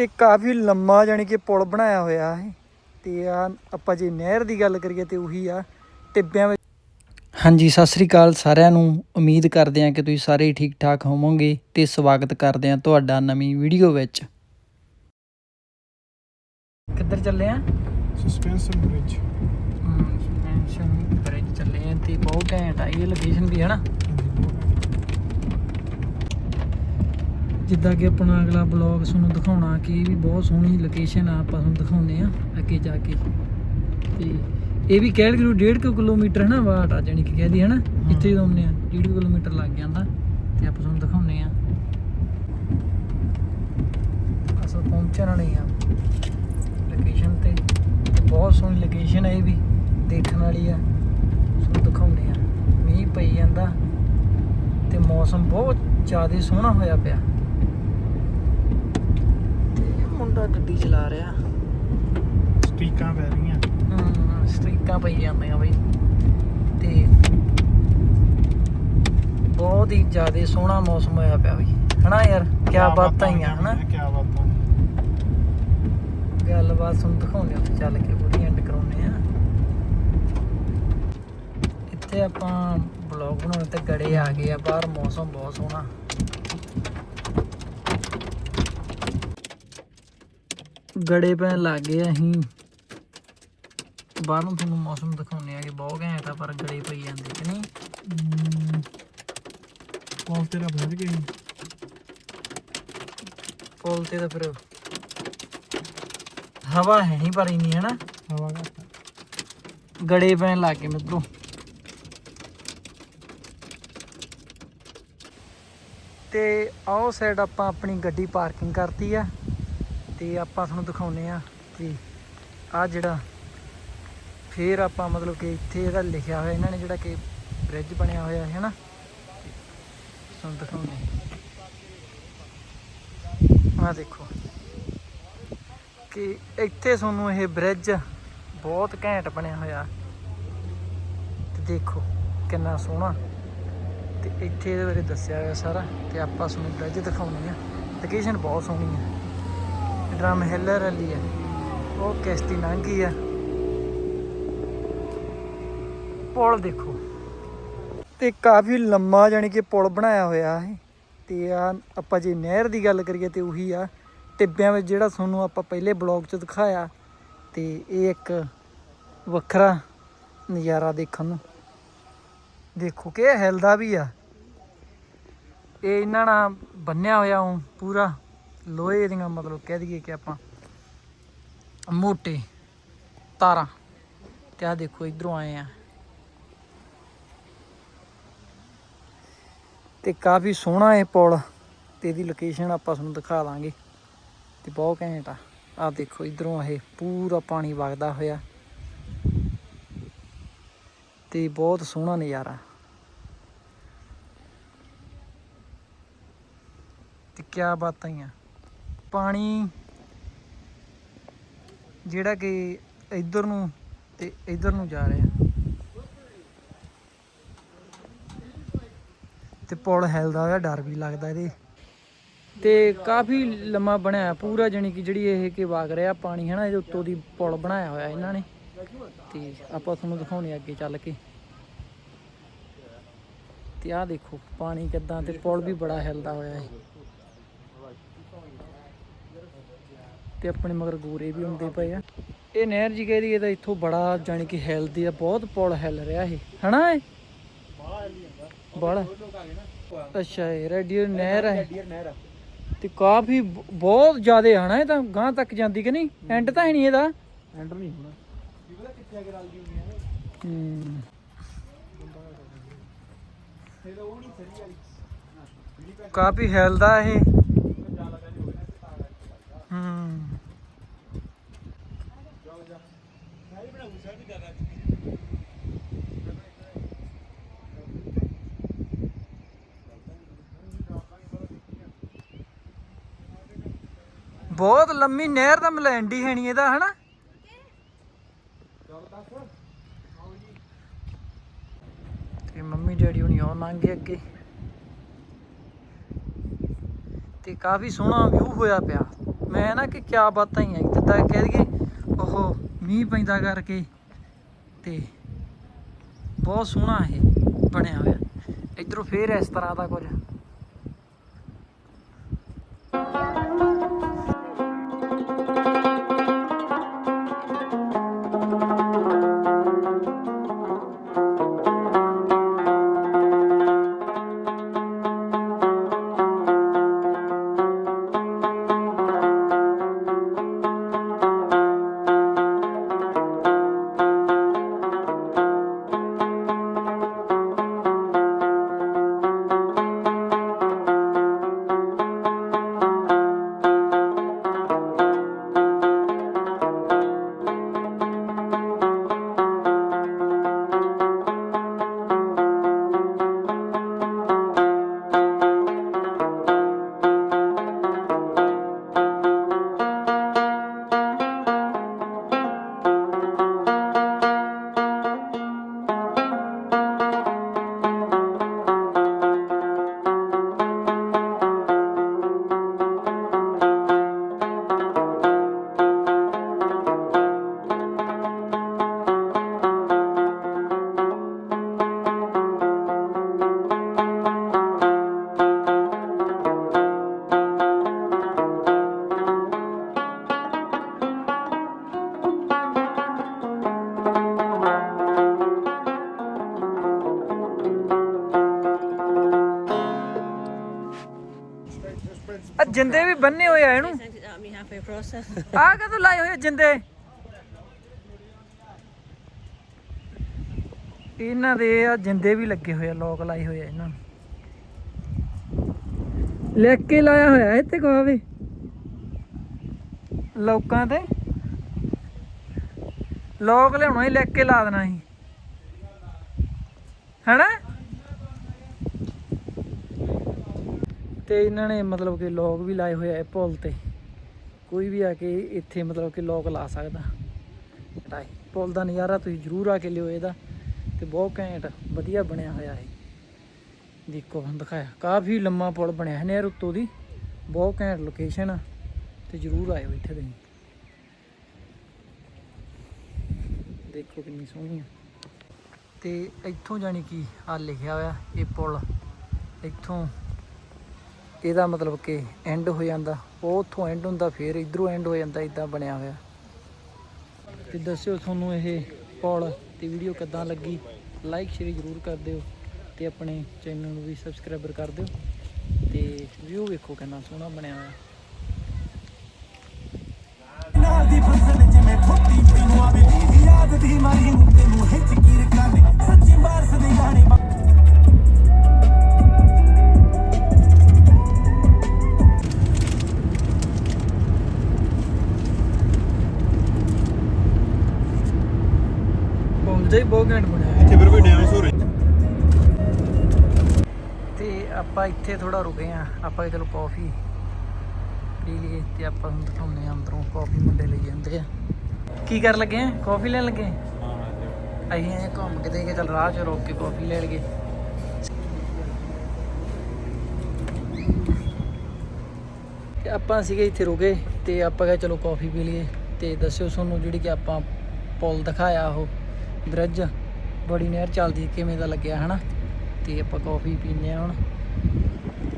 ਤੇ ਕਾਫੀ ਲੰਮਾ ਜਾਣੀ ਕਿ ਪੁਲ ਬਣਾਇਆ ਹੋਇਆ ਹੈ। ਤੇ ਆ ਆਪਾਂ ਜੇ ਨਹਿਰ ਦੀ ਗੱਲ ਕਰੀਏ ਤੇ ਉਹੀ ਆ ਟਿੱਬਿਆਂ ਵਿੱਚ। ਹਾਂਜੀ ਸਤਿ ਸ੍ਰੀ ਅਕਾਲ ਸਾਰਿਆਂ ਨੂੰ। ਉਮੀਦ ਕਰਦੇ ਹਾਂ ਕਿ ਤੁਸੀਂ ਸਾਰੇ ਠੀਕ ਠਾਕ ਹੋਵੋਗੇ ਤੇ ਸਵਾਗਤ ਕਰਦੇ ਹਾਂ ਤੁਹਾਡਾ ਨਵੀਂ ਵੀਡੀਓ ਵਿੱਚ। ਕਿੱਧਰ ਚੱਲੇ ਆ? ਸਸਪੈਂਸ਼ਨ ਬ੍ਰਿਜ ਸਸਪੈਂਸ਼ਨ ਬ੍ਰਿਜ ਚੱਲੇ ਆ ਤੇ ਬਹੁਤ ਘੈਂਟ ਆ ਇਹ ਲੋਕੇਸ਼ਨ ਵੀ ਹੈ ਨਾ? ਜਿੱਦਾਂ ਕਿ ਆਪਣਾ ਅਗਲਾ ਬਲੌਗ ਤੁਹਾਨੂੰ ਦਿਖਾਉਣਾ ਕਿ ਇਹ ਵੀ ਬਹੁਤ ਸੋਹਣੀ ਲੋਕੇਸ਼ਨ ਆ ਆਪਾਂ ਤੁਹਾਨੂੰ ਦਿਖਾਉਂਦੇ ਆ ਅੱਗੇ ਜਾ ਕੇ। ਤੇ ਇਹ ਵੀ ਕਹਿ ਲਓ 1.5 ਕਿਲੋਮੀਟਰ ਹੈ ਨਾ ਵਾਟ ਆ ਜਾਣੀ ਕਿ ਕਹਦੀ ਹੈ ਨਾ? ਇੱਥੇ ਜਦੋਂ ਆਉਂਦੇ ਆ 1.5 ਕਿਲੋਮੀਟਰ ਲੱਗ ਜਾਂਦਾ ਤੇ ਆਪਾਂ ਤੁਹਾਨੂੰ ਦਿਖਾਉਂਦੇ ਆ ਅਸਲ ਪਹੁੰਚਣ ਵਾਲੇ ਆ ਲੋਕੇਸ਼ਨ ਤੇ ਤੇ ਬਹੁਤ ਸੋਹਣੀ ਲੋਕੇਸ਼ਨ ਹੈ ਇਹ ਵੀ ਦੇਖਣ ਵਾਲੀ ਆ। ਤੁਹਾਨੂੰ ਦਿਖਾਉਂਦੇ ਆ ਮੀਂਹ ਪਈ ਜਾਂਦਾ ਤੇ ਮੌਸਮ ਬਹੁਤ ਜ਼ਿਆਦਾ ਸੋਹਣਾ ਹੋਇਆ ਪਿਆ। ਤੇ ਮੁੰਡਾ ਗੱਡੀ ਚਲਾ ਰਿਹਾ। ਸਟੀਕਾਂ ਪੈ ਰਹੀਆਂ। ਹਮ ਸਟ੍ਰੀਕਾਂ ਪਈ ਜਾਂਦੀਆਂ ਬਈ। ਤੇ ਬਹੁਤ ਹੀ ਜ਼ਿਆਦਾ ਸੋਹਣਾ ਮੌਸਮ ਹੋਇਆ ਪਿਆ ਬਈ। ਹਨਾ ਯਾਰ? ਕੀ ਬਾਤਾਂ ਹੀ ਆ ਹਨਾ? ਕੀ ਬਾਤਾਂ? ਗੱਲਬਾਤ ਤੁਹਾਨੂੰ ਦਿਖਾਉਂਦੇ ਉੱਥੇ ਚੱਲ ਕੇ ਪੂਰੀ ਐਂਡ ਕਰਾਉਂਦੇ ਆ ਇੱਥੇ ਆਪਾਂ ਬਲੌਗ ਬਣਾਉਣ ਤੇ ਗੜੇ ਆ ਗਏ ਆ ਬਾਹਰ ਮੌਸਮ ਬਹੁਤ ਸੋਹਣਾ। ਗੜੇ ਪੈਣ ਲੱਗ ਗਏ ਆ ਅਸੀਂ। ਬਾਹਰੋਂ ਤੁਹਾਨੂੰ ਮੌਸਮ ਦਿਖਾਉਂਦੇ ਆ ਕਿ ਬਹੁਤ ਘੈਂਟ ਆ ਪਰ ਗੜੇ ਪਈ ਜਾਂਦੇ ਕਿ ਨਹੀਂ? ਕੋਲ ਤੇਰਾ ਵੱਧ ਗਈ ਪੁਲ ਤੇ ਤਾਂ ਫਿਰ ਹਵਾ ਹੈ ਨਹੀਂ ਪਰ ਇੰਨੀ ਹੈ ਨਾ ਹਵਾ ਘੱਟ ਗੜੇ ਪੈਣ ਲੱਗ ਗਏ ਮਿੱਤਰੋ। ਤੇ ਆਓ ਸਾਈਡ ਆਪਾਂ ਆਪਣੀ ਗੱਡੀ ਪਾਰਕਿੰਗ ਕਰਤੀ ਆ। ਤੇ ਆਪਾਂ ਤੁਹਾਨੂੰ ਦਿਖਾਉਨੇ ਆ ਕਿ ਆ ਜਿਹੜਾ ਫੇਰ ਆਪਾਂ ਮਤਲਬ ਕਿ ਇੱਥੇ ਇਹਦਾ ਲਿਖਿਆ ਹੋਇਆ, ਇਹਨਾਂ ਨੇ ਜਿਹੜਾ ਕਿ ਬ੍ਰਿਜ ਬਣਿਆ ਹੋਇਆ ਹੈ ਨਾ, ਤੁਹਾਨੂੰ ਦਿਖਾਉਨੇ ਆ ਦੇਖੋ ਕਿ ਇੱਥੇ ਤੁਹਾਨੂੰ ਇਹ ਬ੍ਰਿਜ ਬਹੁਤ ਘੈਂਟ ਬਣਿਆ ਹੋਇਆ। ਤੇ ਦੇਖੋ ਕਿੰਨਾ ਸੋਹਣਾ। ਤੇ ਇੱਥੇ ਇਹਦੇ ਬਾਰੇ ਦੱਸਿਆ ਹੋਇਆ ਸਾਰਾ, ਤੇ ਆਪਾਂ ਤੁਹਾਨੂੰ ਬ੍ਰਿਜ ਦਿਖਾਉਣੀ ਆ ਲੋਕੇਸ਼ਨ ਬਹੁਤ ਸੋਹਣੀ ਹੈ। ਡਰਮ ਹਿੱਲਰ ਵਾਲੀ ਆ ਉਹ ਕਿਸ਼ਤੀ ਲੰਘੀ ਆ। ਪੁਲ ਦੇਖੋ। ਤੇ ਕਾਫੀ ਲੰਮਾ ਜਾਣੀ ਕਿ ਪੁਲ ਬਣਾਇਆ ਹੋਇਆ ਹੈ। ਤੇ ਆ ਆਪਾਂ ਜੇ ਨਹਿਰ ਦੀ ਗੱਲ ਕਰੀਏ ਤੇ ਉਹੀ ਆ। ਟਿੱਬਿਆਂ ਵਿੱਚ ਜਿਹੜਾ ਤੁਹਾਨੂੰ ਆਪਾਂ ਪਹਿਲੇ ਬਲੌਗ 'ਚ ਦਿਖਾਇਆ, ਤੇ ਇਹ ਇੱਕ ਵੱਖਰਾ ਨਜ਼ਾਰਾ ਦੇਖਣ ਨੂੰ। ਦੇਖੋ ਕਿ ਇਹ ਹਿਲਦਾ ਵੀ ਆ। ਇਹ ਇਹਨਾਂ ਨਾਲ ਬੰਨਿਆ ਹੋਇਆ ਉਹ ਪੂਰਾ। ਲੋਹੇ ਦੀਆਂ ਮਤਲਬ ਕਹਿ ਦਈਏ ਕਿ ਆਪਾਂ ਮੋਟੇ ਤਾਰਾਂ ਤੇ ਆ ਦੇਖੋ ਇਧਰੋਂ ਆਏ ਆ। ਤੇ ਕਾਫੀ ਸੋਹਣਾ ਇਹ ਪੁਲ ਤੇ ਇਹਦੀ ਲੋਕੇਸ਼ਨ ਆਪਾਂ ਤੁਹਾਨੂੰ ਦਿਖਾ ਦਾਂਗੇ। ਤੇ ਬਹੁਤ ਘੈਂਟ ਆ। ਆ ਦੇਖੋ ਇਧਰੋਂ ਇਹ ਪੂਰਾ ਪਾਣੀ ਵਗਦਾ ਹੋਇਆ। ਤੇ ਬਹੁਤ ਸੋਹਣਾ ਨਜ਼ਾਰਾ। ਤੇ ਕੀ ਬਾਤਾਂ ਆ। ਪਾਣੀ ਜਿਹੜਾ ਕਿ ਇਧਰ ਨੂੰ ਤੇ ਇਧਰ ਨੂੰ ਜਾ ਰਿਹਾ। ਤੇ ਪੁਲ ਹਿਲਦਾ ਹੋਇਆ, ਡਰ ਵੀ ਲੱਗਦਾ ਇਹਦੇ। ਤੇ ਕਾਫੀ ਲੰਮਾ ਬਣਿਆ ਪੂਰਾ ਜਾਣੀ ਕਿ ਜਿਹੜੀ ਇਹ ਕਿ ਵਗ ਰਿਹਾ ਪਾਣੀ ਹੈ ਨਾ ਇਹਦੇ ਉੱਤੋਂ ਦੀ ਪੁਲ ਬਣਾਇਆ ਹੋਇਆ ਇਹਨਾਂ ਨੇ। ਤੇ ਆਪਾਂ ਤੁਹਾਨੂੰ ਦਿਖਾਉਣੇ ਅੱਗੇ ਚੱਲ ਕੇ। ਤੇ ਆਹ ਦੇਖੋ, ਪਾਣੀ ਕਿੱਦਾਂ ਤੇ ਪੁਲ ਵੀ ਬੜਾ ਹਿਲਦਾ ਹੋਇਆ ਹੈ ਤੇ ਆਪਣੇ ਮਗਰ ਗੋਰੇ ਵੀ ਹੁੰਦੇ ਪਏ ਆ। ਇਹ ਨਹਿਰ ਜੀ ਕਹਿੰਦੀ ਇਹਦਾ ਇੱਥੋਂ ਬੜਾ ਜਾਣੀ ਕਿ ਹਿਲਦੀ ਆ ਬਹੁਤ ਪੁਲ ਹਿਲ ਰਿਹਾ ਇਹ। ਹਨਾ ਇਹ? ਬੜਾ। ਅੱਛਾ ਇਹ ਰੈਡੀਅਰ ਨਹਿਰ ਹੈ ਤੇ ਕਾਫੀ ਬਹੁਤ ਜ਼ਿਆਦੇ ਹਨਾ ਇਹ ਤਾਂ ਗਾਂ ਤੱਕ ਜਾਂਦੀ ਕਿ ਨਹੀਂ? ਐਂਡ ਤਾਂ ਹੈ ਨਹੀਂ ਇਹਦਾ। ਐਂਟਰ ਨਹੀਂ ਹੋਣਾ। ਹੂੰ। ਕਾਫੀ ਹਿਲਦਾ ਇਹ। ਬਹੁਤ ਲੰਮੀ ਨਹਿਰ ਦਾ ਮਲੈਂਡੀ ਹੈ ਇਹਦਾ, ਹਨਾ? ਤੇ ਮੰਮੀ ਡੈਡੀ ਹੁਣੀ ਉਹ ਲੰਘੇ ਅੱਗੇ। ਤੇ ਕਾਫੀ ਸੋਹਣਾ ਵਿਊ ਹੋਇਆ ਪਿਆ। ਮੈਂ ਨਾ ਕਿ ਕਿਆ ਬਾਤਾਂ ਹੀ ਆ ਜਿੱਦਾਂ ਕਹਿ ਦਈਏ ਉਹ ਮੀਂਹ ਪੈਂਦਾ ਕਰਕੇ ਤੇ ਬਹੁਤ ਸੋਹਣਾ ਇਹ ਬਣਿਆ ਹੋਇਆ। ਇਧਰੋਂ ਫੇਰ ਇਸ ਤਰ੍ਹਾਂ ਦਾ ਕੁਝ। ਆ ਜਿੰਦੇ ਵੀ ਬੰਨੇ ਹੋਏ ਆ ਇਹਨੂੰ। sent it out me ਆ ਕਦੋਂ ਲਾਏ ਹੋਏ ਆ ਜਿੰਦੇ? ਇਹਨਾਂ ਦੇ ਆ ਜਿੰਦੇ ਵੀ ਲੱਗੇ ਹੋਏ ਆ, ਲੋਕ ਲਾਏ ਹੋਏ ਆ ਇਹਨਾਂ ਨੂੰ। ਲਿਖ ਕੇ ਲਾਇਆ ਹੋਇਆ ਇੱਥੇ ਕਹਾਵੇ ਲੋਕਾਂ ਤੇ? ਲੋਕ ਲਿਆਉਣਾ ਹੀ, ਲਿਖ ਕੇ ਲਾ ਦੇਣਾ ਸੀ ਹੈਨਾ? ਤੇ ਇਹਨਾਂ ਨੇ ਮਤਲਬ ਕਿ ਲੋਕ ਵੀ ਲਾਏ ਹੋਏ ਆ ਇਹ ਤੇ। ਕੋਈ ਵੀ ਆ ਕੇ ਇੱਥੇ ਮਤਲਬ ਕਿ ਲੋਕ ਲਾ ਸਕਦਾ। ਰਾਈ ਪੁੱਲ ਦਾ ਨਜ਼ਾਰਾ ਤੁਸੀਂ ਜ਼ਰੂਰ ਆ ਕੇ ਲਿਓ ਇਹਦਾ। ਤੇ ਬਹੁਤ ਘੈਂਟ, ਵਧੀਆ ਬਣਿਆ ਹੋਇਆ ਹੈ ਦੇਖੋ ਹੁਣ ਦਿਖਾਇਆ। ਕਾਫੀ ਲੰਮਾ ਪੁਲ ਬਣਿਆ ਹੈ ਨਹਿਰ ਉੱਤੋਂ ਦੀ। ਬਹੁਤ ਘੈਂਟ ਲੋਕੇਸ਼ਨ ਆ। ਤੇ ਜ਼ਰੂਰ ਆਇਓ ਇੱਥੇ ਤੁਸੀਂ। ਦੇਖੋ ਕਿੰਨੀ ਸੋਹਣੀ ਆ। ਤੇ ਇੱਥੋਂ ਜਾਣੀ ਕਿ ਆ ਲਿਖਿਆ ਹੋਇਆ ਇਹ ਪੁਲ। ਇੱਥੋਂ ਇਹਦਾ ਮਤਲਬ ਕਿ ਐਂਡ ਹੋ ਜਾਂਦਾ। ਉਹ ਉੱਥੋਂ ਐਂਡ ਹੁੰਦਾ, ਫਿਰ ਇਧਰੋਂ ਐਂਡ ਹੋ ਜਾਂਦਾ ਇਦਾਂ ਬਣਿਆ ਹੋਇਆ। ਤੇ ਦੱਸਿਓ ਤੁਹਾਨੂੰ ਇਹ ਪੌਲ ਤੇ ਵੀਡੀਓ ਕਿੱਦਾਂ ਲੱਗੀ? ਲਾਈਕ ਸ਼ੇਅਰ ਜ਼ਰੂਰ ਕਰ ਦਿਓ ਤੇ ਆਪਣੇ ਚੈਨਲ ਨੂੰ ਵੀ ਸਬਸਕ੍ਰਾਈਬਰ ਕਰ ਦਿਓ ਤੇ ਵਿਊ ਵੇਖੋ ਕਿੰਨਾ ਸੋਹਣਾ ਬਣਿਆ ਹੋਇਆ। ਨਾਲ ਦੀ ਫਸਲ ਜਿਵੇਂ ਠੋਟੀ ਤੈਨੂੰ ਆਵੇ ਯਾਦ ਦੀ ਮਾਰੀ, ਤੈਨੂੰ ਹਿਚਕੀਰ ਕਾਲੇ ਸੱਚੀ ਆਪਾਂ ਇੱਥੇ ਥੋੜਾ ਰੁਕੇ ਆ ਆਪਾਂ ਚਲੋ ਕਾਫੀ ਪੀ ਲਈਏ ਤੇ ਆਪਾਂ ਹੁਣ ਦਿਖਾਉਂਦੇ ਆ ਅੰਦਰੋਂ ਕਾਫੀ ਮੁੰਡੇ ਲਈ ਜਾਂਦੇ ਆ। ਕੀ ਕਰਨ ਲੱਗੇ ਆ? ਕਾਫੀ ਲੈਣ ਲੱਗੇ ਅਸੀਂ ਐਂ ਘੁੰਮ ਕੇ ਦੇ ਕੇ ਰਾਹ 'ਚ ਰੋਕ ਕੇ ਕਾਫੀ ਲੈ ਲਈਏ ਤੇ ਆਪਾਂ ਸੀਗੇ ਇੱਥੇ ਰੁਕੇ ਤੇ ਆਪਾਂ ਕਿਹਾ ਚਲੋ ਕਾਫੀ ਪੀ ਲਈਏ ਤੇ ਦੱਸਿਓ ਤੁਹਾਨੂੰ ਜਿਹੜੀ ਕਿ ਆਪਾਂ ਪੁਲ ਦਿਖਾਇਆ ਉਹ ਬ੍ਰਿਜ ਬੜੀ ਨਹਿਰ ਚੱਲਦੀ ਕਿਵੇਂ ਦਾ ਲੱਗਿਆ, ਹਨਾ? ਤੇ ਆਪਾਂ ਕਾਫੀ ਪੀਨੇ ਆ ਹੁਣ।